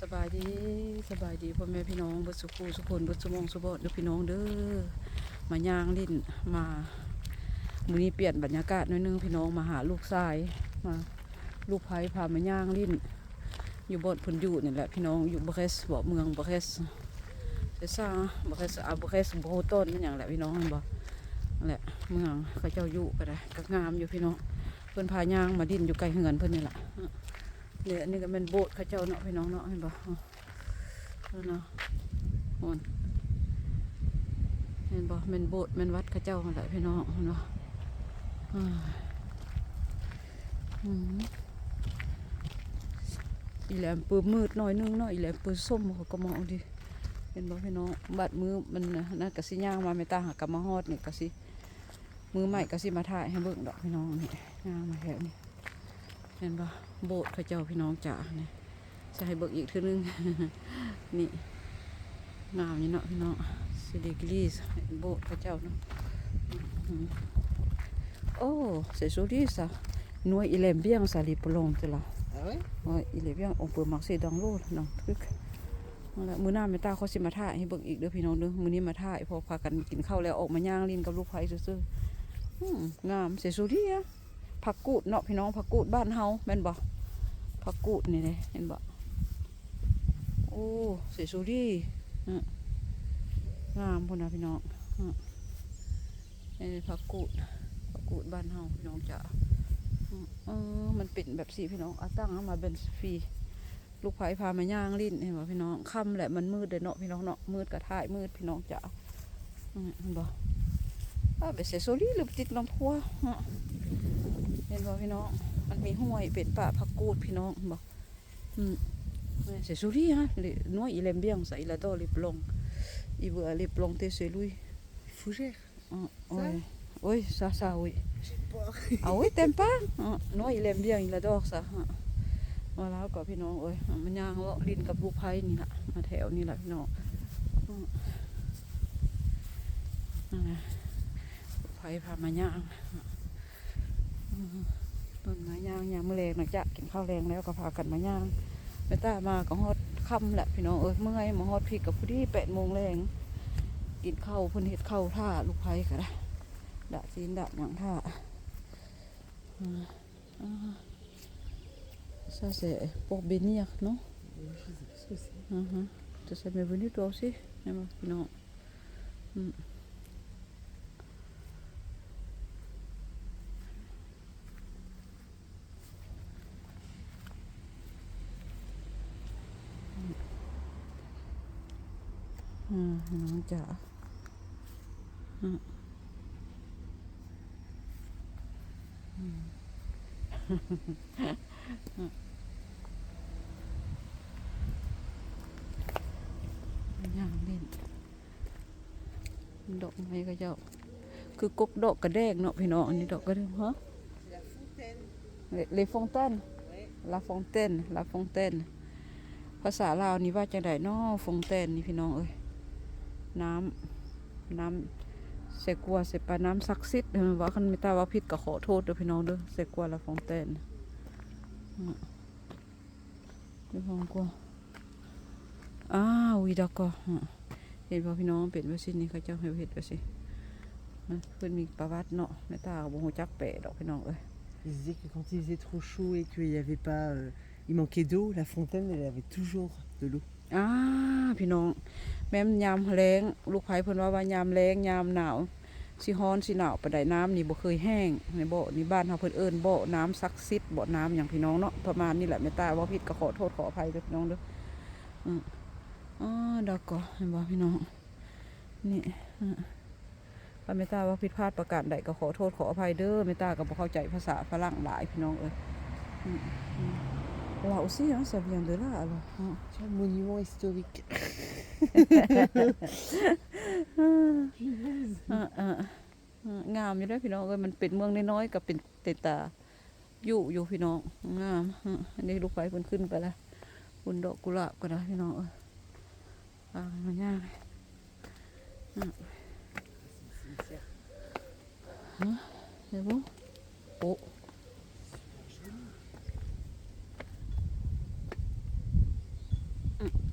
สบายดีสบายดีพ่อแม่พี่น้องเบุสุขูสุคนเบุสุมองสุบอดเด้อพี่น้องเด้อมาย่างลิ้นมามือนี้เปลี่ยนบรรยากาศหน่อยนึงพี่น้องมาหาลูกชายมาลูกไผพามาย่างลิ้นอยู่บนเพุ่นอยู่นี่แหละพี่น้องอยู่บเรสบอกเมืองบเรสเซซ่าบเรสอาบเรสโบต้นนั่นอย่างแหละพี่น้องเห็นบ่แหละเมืองเขาเจ้าอยู่ก็ได้ก็งามอยู่พี่น้อง เพิ่นพายางมาดินอยู่ไกลเหือนเพิ่นนี่แหละเนี่ยอันนี้ก็เป็นโบสถ์เขาเจ้าเนาะพี่น้องเนาะเห็นบ่อนเนาะโอนเห็นบ่เป็นโบสถ์เป็นวัดเขาเจ้านั่นแหละพี่น้องเนาะอ่าอืมอีแหลมปืนมืดหน่อยนึงเนาะอีแหลมปืนส้มเขาก็มองดิเห็นบ่พี่น้องบัดมือมันน่ะนั่นกะสิย่างมาไม่ตาหากำมาฮอดนี่กะสิมือใหม่กะสิมาถ่ายให้เบิ่งดอกพี่น้องนี่ ย่างมาแถวนี้เห็นบ่โบสถ์เขาเจ้าพี่น้องจ๋านี่จะให้เบิ่งอีกเทีนึง นี่งามอยู่เนาะพี่น้องซิลิกลีสโบสถ์เขาเจ้าเนาะอืมโอ้เสซูรีสะหน่วยอีแหลมเบี้ยงสาลีปลงจ้ะล่ะ Ah ouais Ouais, il est bien, on peut marcher dans l'eau, dans le truc. นั่นแหละมื้อหน้าแม่ตาเขาสิมาถ่ายให้เบิ่งอีกเด้อพี่น้องเด้อมื้อนี้มาถ่ายพอพากันกินข้าวแล้วออกมาย่างลิ้นกับลูกไผซื่อๆอืมงามเสยสุดีอะ ผักกูดเนาะพี่น้องผักกูดบ้านเฮาแม่นบ่ผักกูดนี่เด้เห็นบ่โอ้เสยสุดีงามพุ่นนะพี่น้องอืมนี่ผักกูดผักกูดบ้านเฮาพี่น้องจ๋าเออมันเป็นแบบสีพี่น้องเอาตั้งมาเป็นฟรีลูกไผ่พามาย่างลิ้นเห็นบ่พี่น้องค่ำแหละมันมืดเลยเนาะพี่น้องเนาะมืดกระถ่ายมืดพี่น้องจ๋าเห็นบ่อ่าเบสเซโซลี่หรือติดลำพัวฮะ เห็นบ่พี่น้อง มันมีห้วยเป็นป่าผักกูดพี่น้องเห็นบ่อืมเซโซลี่ฮะน้อยอีเลมเบียงใส่ละดอลิปลงอีเบื่อลิปลงเตเซลุย Fougère. อ๋อโอ้ยโอ้ยซาซาโอ้ย J'ai peur. Ah oui, t'aimes pas Ah, Non, il aime bien, il adore ça. Ah. Voilà ก็พี่น้องเอ้ยอะมันย่างเลาะลิ้นกับลูกไผ่นี่แหละมาแถวนี่แหละพี่น้องอืมนั่นแหละลูกไผ่พามาย่างอืม ต้นไม้ย่างยามมื้อแรงหลังจากกินข้าวแรงแล้วก็พากันมาย่างแม่ต้ามาก็ฮอดค่ำแหละพี่น้องเอ้ยเมื่อยมาฮอดพี่กับพอดีแปดโมงแรงกินข้าวพิ่นเฮ็ดข้าวท่าลูกไผ่ก็ได้ดะซีนดะหยังท่า Ah. Ça, c'est pour bénir, non Je sais pas ce que c'est. Mhm. Ça, ça m'est venu toi aussi Emma Non. Mm. Ừ, nó chả ừ. Ừ. ย่างเล่นดอกไม้ก็เจ้าคือกกดอกกระแดงเนาะพี่น้องอันนี้ดอกกระแดงฮะ C'est la fontaine. เลฟองตัน Ouais. ลาฟองเตนลาฟองเตนภาษาลาวนี่ว่าจังไดน้อฟองเต้นนี่พี่น้องเอ้ย น้ำน้ำเสกัวเสปาน้ำศักดิ์สิทธิ์ว่าคันไม่ตาว่าผิดก็ขอโทษเด้อพี่น้องเด้อเสกัวลาฟองเตนดี๋ยวฟองกัวอ้าววีดอกอฮะเห็นบ่พี่น้องเป็นว่าสินี่เขาเจ้าให้เฮ็ดว่าสิมันเพิ่นมีประวัติเนาะแม่ตาบ่ฮู้จักแปะดอกพี่น้องเอ้ย Il disait que quand il faisait trop chaud et qu'il n'y avait pas. euh, il manquait d'eau, la fontaine, elle avait toujours de l'eau. อ่าพี่น้อง แม่นยามแรงลูกไผ่เพิ่นว่าว่ายามแรงยามหนาวสิฮ้อนสิหนาวปานใดน้ำนี่บ่เคยแห้งในบ่นี่บ้านเฮาเพิ่นเอิ้นบ่น้ำศักดิ์สิทธิ์บ่น้ำหยังพี่น้องเนาะประมาณนี้แหละแม่ตาว่าผิดก็ขอโทษขออภัยเด้อพี่น้องเด้ออืออ๋อดอกก็เห็นบ่พี่น้องนี่อือถ้าแม่ตาว่าผิดพลาดประการใดก็ขอโทษขออภัยเด้อแม่ตาก็บ่เข้าใจภาษาฝรั่งหลายพี่น้องเอ้ยอืมอืม Là aussi, hein, ça vient de là alors. hein. Tiens, monument historique. อ่าอ่าอ่างามอยู่เด้อพี่น้องเอ้ยมันเป็นเมืองน้อยๆกับเป็นเตตาอยู่อยู่พี่น้องงามอ่าอันนี้ลูกไฟเพิ่นขึ้นไปแล้วคุณดอกกุหลาบก็ได้พี่น้องเอ้ยอ่ามันยากอ่าเดี๋ยวบุโอ้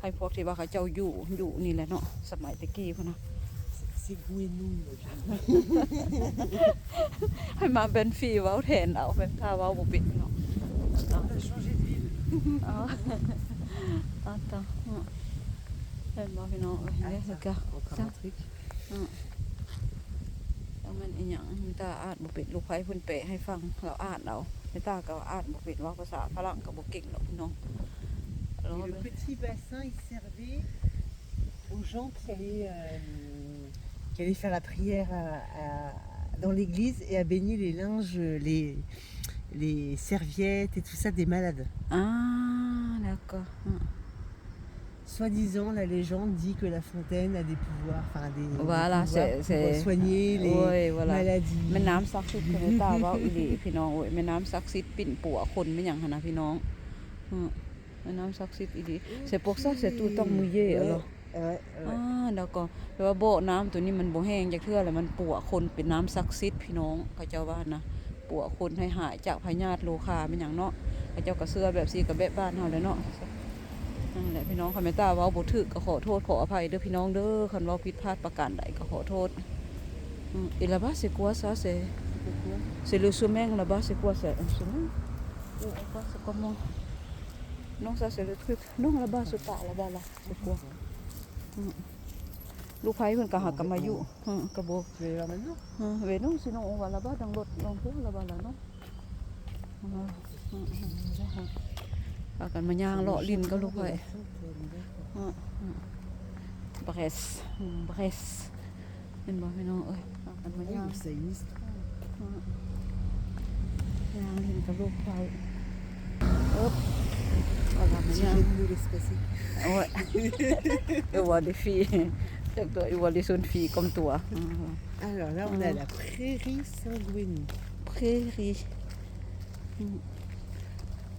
ให้พวกที่ว่าเขาเจ้าอยู่อยู่นี่แหละเนาะสมัยตะกี้พุ่นนะ C'est- C'est Gouénou. là, je- ให้มาเป็นฟรีเว้าแทนเอาแม่ตาเว้าบ่เป็นเนาะ On a changé de ville. อ๋ออ๋อตาอืมเห็นบ่พี่น้องเอ้ยเนี่ยคือก็ Encore Ça. un truc. แล้วมันอีหยังแม่ตาอ่านบ่เป็นลูกไผเพิ่นแปลให้ฟังเราอ่านเอาแม่ตาก็อ่านบ่เป็นเว่าภาษาฝรั่งก็บ่เก่งดอกพี่น้อง Et Alors, le petit bassin, il servait aux gens qui allaient, euh, qui allaient faire la prière à- à- dans l'église et à baigner les linges, les, les serviettes et tout ça des malades. อ่าแล้วก็อืม Soi-disant, la légende dit que la fontaine a des pouvoirs, enfin des, des Voilà, pouvoirs c'est- pour c'est- soigner les โอ้ยเวลา maladies. แม่น้ำศักดิ์สิทธิ์คือแม่ตาเว่าอีหลีพี่น้องโอ้ยแม่น้ำศักดิ์สิทธิ์ปิ่นปัวคนไม่หยังหั่นนะพี่น้องอืม แม่น้ำศักดิ์สิทธิ์อีหลี C'est pour ça c'est tout le temps mouillé Ouais, alors ouais, อ่า ouais. แล้วก็แปลว่าโบะน้ำตัวนี้มันบ่แห้งจักเทื่อแล้วมันปัวคนเป็นน้ำศักดิ์สิทธิ์พี่น้องเขาเจ้าว่านะปัวคนให้หายจากพยาธิโลคาเป็นหยังเนาะเขาเจ้าก็เชื่อแบบซี่กับแบบบ้านเฮาแหล้วเนาะนั่นแหละพี่น้องคำแม่ตาเว้าบ่ถูกก็ขอโทษขออภัยเด้อพี่น้องเด้อคันเว้าผิดพลาดประการใดก็ขอโทษอืม Et là-bas c'est quoi ça c'est C'est le chemin là-bas, c'est quoi C'est un chemin Ou là-bas, c'est comment Non, ça c'est le truc. Non, là-bas, c'est pas là-bas, là. C'est quoi Hmm. ลูกไผ่เพิ่นก็หักกันมาอยู่อืมกระโบ Tu vas y voir maintenant อืมเวน้องสิน้อง on va là-bas dans l'autre dans l'autre là-bas là non อืมอืมอืมอืมพากันมาย่างเลาะลิ้นกับลูกไผ่ La fontaine, d'accord. บรสอืมบรสเห็นบ่พี่น้องเอ้ยพากันมา Ah ย่าง oui, ça a une histoire. ย่างลิ้นกับลูกไผ่เอ๊บ เอาล่ะมา Tu ย่าง viens de nous laisser passer. Ouais. je vois des filles. Chaque fois, je vois des jeunes filles comme toi. Mhm. Alors là, on est à la prairie Saint-Gouénou. Prairie. อืม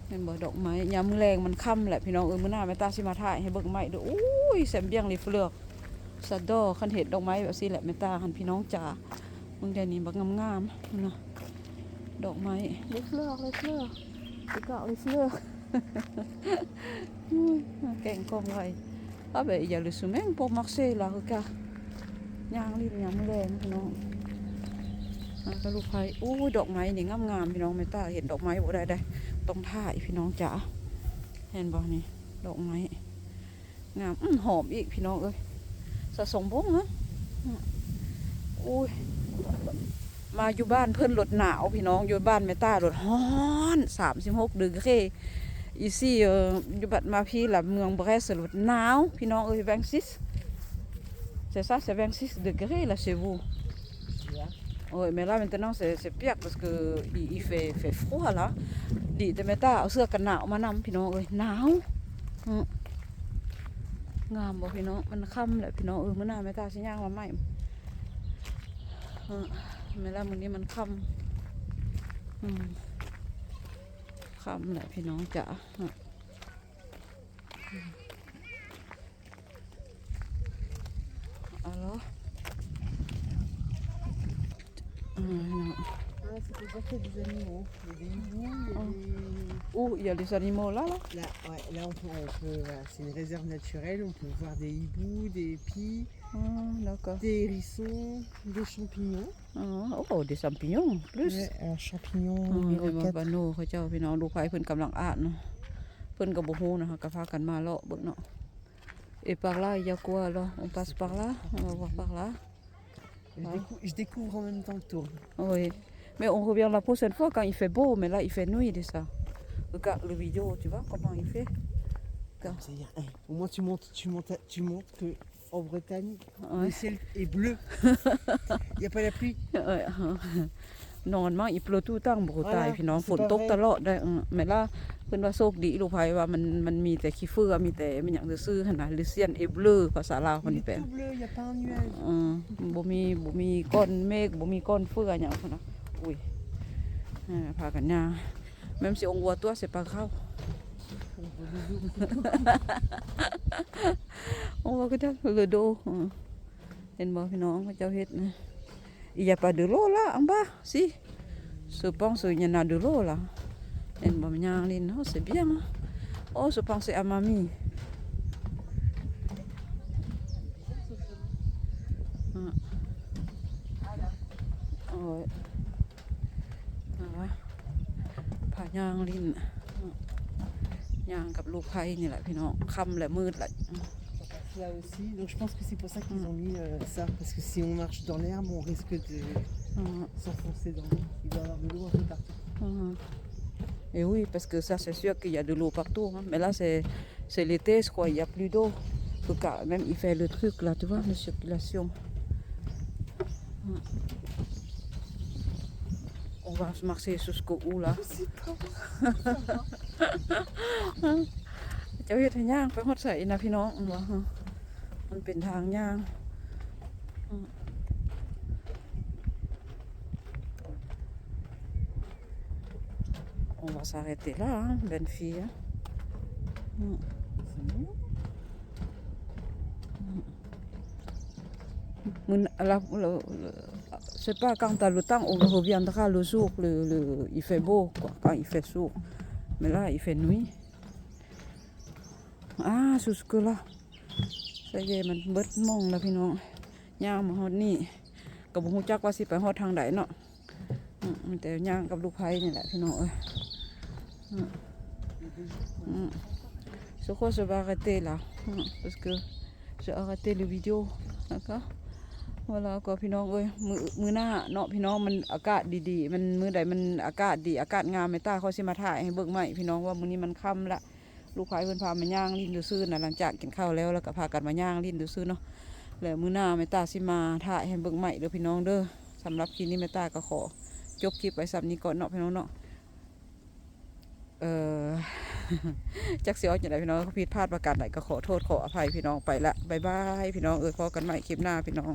เห็นบ่ดอกไม้ยามมื้อแรงมันค่ำแหละพี่น้องเอ้ยมื้อหน้าแม่ตาสิมาถ่ายให้เบิ่งไม้เด้ออุ้ยแซมเบียงเลยเฟลือกสะดอคันเห็ดดอกไม้แบบซี่แหละแม่ตาคันพี่น้องจ๋ามึงเดี๋ยวนี้บักงามๆเนาะดอกไม้เลยเฟลือกเลยเฟลือกไปเกาะเลยเฟลือกอุ้ยแก่งกองไว้ Ah ben, il y a le chemin pour marcher là, regarde. ย่างรีบย่างไม่แรงพี่น้องอะก็ลูกไผ่โอ้ดอกไม้นี่งามงามๆพี่น้องไม่ตาเห็นดอกไม้บ่ได้ได้ต้องถ่ายพี่น้องจ๋าเห็นบ่นี่ดอกไม้งามหอมอีกพี่น้องเอ้ยสะสมบงนะอืมโอ้ยมาอยู่บ้านเพิ่อนรถหนาว พี่น้องอยู่บ้านแม่ตารถฮ้อนสามสิบหกดึกเค ici euh, du Bat Mapi, la Mouang Brest, le now, puis non, euh, 26. C'est ça, c'est 26 degrés là chez vous. Tu vois Oui, mais là maintenant c'est c'est pire parce que il, il fait, fait froid là. Đi tới meta ở xưa cần nạo mà nằm พี่น้องเอ้ยหนาวอืมงามบ่พี่น้องมันค่ำแหละพี่น้องเออมื้อหน้าแม่ตาสิย่างมาใหม่อืมแม่ละมื้อนี้มันค่ำอืม คำแหละพี่น้องจ๋าอืมเอ าล่ะอืมพี่น้อง Ah, c'est déjà fait des animaux. Il y a des hiboux, il y a Oh. des... Ouh, il y a les animaux là, là Là, ouais, là on peut, on peut- voilà, c'est une réserve naturelle, on peut voir des hiboux, des pies, Ah, d'accord. des hérissons, des champignons. Ah, oh, des champignons, plus. Ouais, alors champignons อืม numéro เห็นบ่ 4. บานโนเขาเจ้าพี่น้องลูกไผเพิ่นกำลังอ่านเนาะเพิ่นก็บ่ฮู้นะคะก็พากันมาเลาะเบิ่งเนาะ Et par là, il y a quoi là On passe par là On va voir par là Je, Ouais. décou- je découvre en même temps que toi. Oui. Mais on revient la prochaine fois quand il fait beau, mais là il fait nuit déjà. Regarde le vidéo, tu vois comment il fait C'est-à-dire, hey, au moins tu montes, tu montes, à- tu montes que en Bretagne, le Ouais. ciel est bleu. Il n'y a pas la pluie. Ouais. Normalement, il pleut tout le temps en Bretagne, Voilà, puis non, c'est faut pas tout vrai. à l'heure. Mais là, พิ่นว่าโชคดีลูกไผว่ามันมันมีแต่ขี้เฟือมีแต่มันหยังซื่อๆหั่นน่ะลิเซียนเอเบลอภาษาลาว Il เพิ่น est แปล tout bleu, il n'y a pas un nuage. อืมบ่มีบ่มีก้อนเมฆบ่มีก้อนเฟือหยังพุ่นน่ะ อุ้ยพากันยาแม่มสิองวัวตัวเสียปลาเข้าองวัวก็จะเลือดดูเห็นบ่พี่น้องพระเจ้าเฮ็ดนะอย่าปลาดูโลละอังบ้าสิสุปองสุญนาดูโลละเห็นบ่มันยางลินเนาเสียบียงโอ้สุปองเสียอามามี All. ย่างลินอืมย่างกับลูกไผ่นี่แหละพี่น้องค่ำและมืดแหละ Là aussi, donc je pense que c'est pour ça qu'ils Mm. ont mis euh, ça, parce que si on marche dans l'herbe, on risque de อืม s'enfoncer dans l'eau. Il doit y avoir de l'eau un peu partout. Mhm. Et oui, parce que ça, c'est sûr qu'il y a de l'eau partout. hein. Mais là, c'est c'est l'été, je crois, il n'y a plus d'eau. Faut quand même, il fait le truc là, tu vois, de circulation. Mhm. On va se marcher jusqu'au où là เจ้าเฮ็ดให้ย่างไปฮอดใส่นะพี่น้องอืมว่าฮะมันเป็นทางย่างอืม On va s'arrêter là, hein, belle fille. hein. Mm. Mun- la- le- le- C'est pas quand t'as le temps, on reviendra le jour, le, le- il fait beau, quoi, quand il fait chaud. Mais là, il fait nuit. Ah, jusque là. Ça y est, มันเบิดโมงแล้วพี่น้องย่างมาฮอดนี่ก็บ่ฮู้จักว่าสิไปฮอดทางใดเนาะอืมมีแต่ย่างกับลูกไผ่นี่แหละพี่น้องเอ้ย Mm. Je crois que je vais arrêter là. Mm, Parce que j'ai arrêté le vidéo. D'accord เวลาก็พี่น้องเอ้ยมือมือหน้าเนาะพี่น้องมันอากาศดีๆ มันมือใดมันอากาศดีอากาศงามไม่ต้าเขาสิมาถ่ายให้เบิ่งใหม่พี่น้องว่ามือนี้มันค่ำละลูกชายเพิ่นพามาย่างลิ้นดูซื่อนะหลังจากกินข้าวแล้วแล้วก็พากันมาย่างลิ้นดูซื่อเนาะแล้วมือหน้าไม่ต้าสิมาถ่ายให้เบิ่งใหม่เด้อพี่น้องเด้อสำหรับคลิปนี้ไม่ต้าก็ขอจบคลิปไว้ซ้ำนี้ก่อนเนาะพี่น้องเนาะเออจักเสียวอย่างไรพี่น้องผิดพลาดประการใดก็ขอโทษขออภัยพี่น้องไปละบายบายพี่น้องเออพอกันใหม่คลิปหน้าพี่น้อง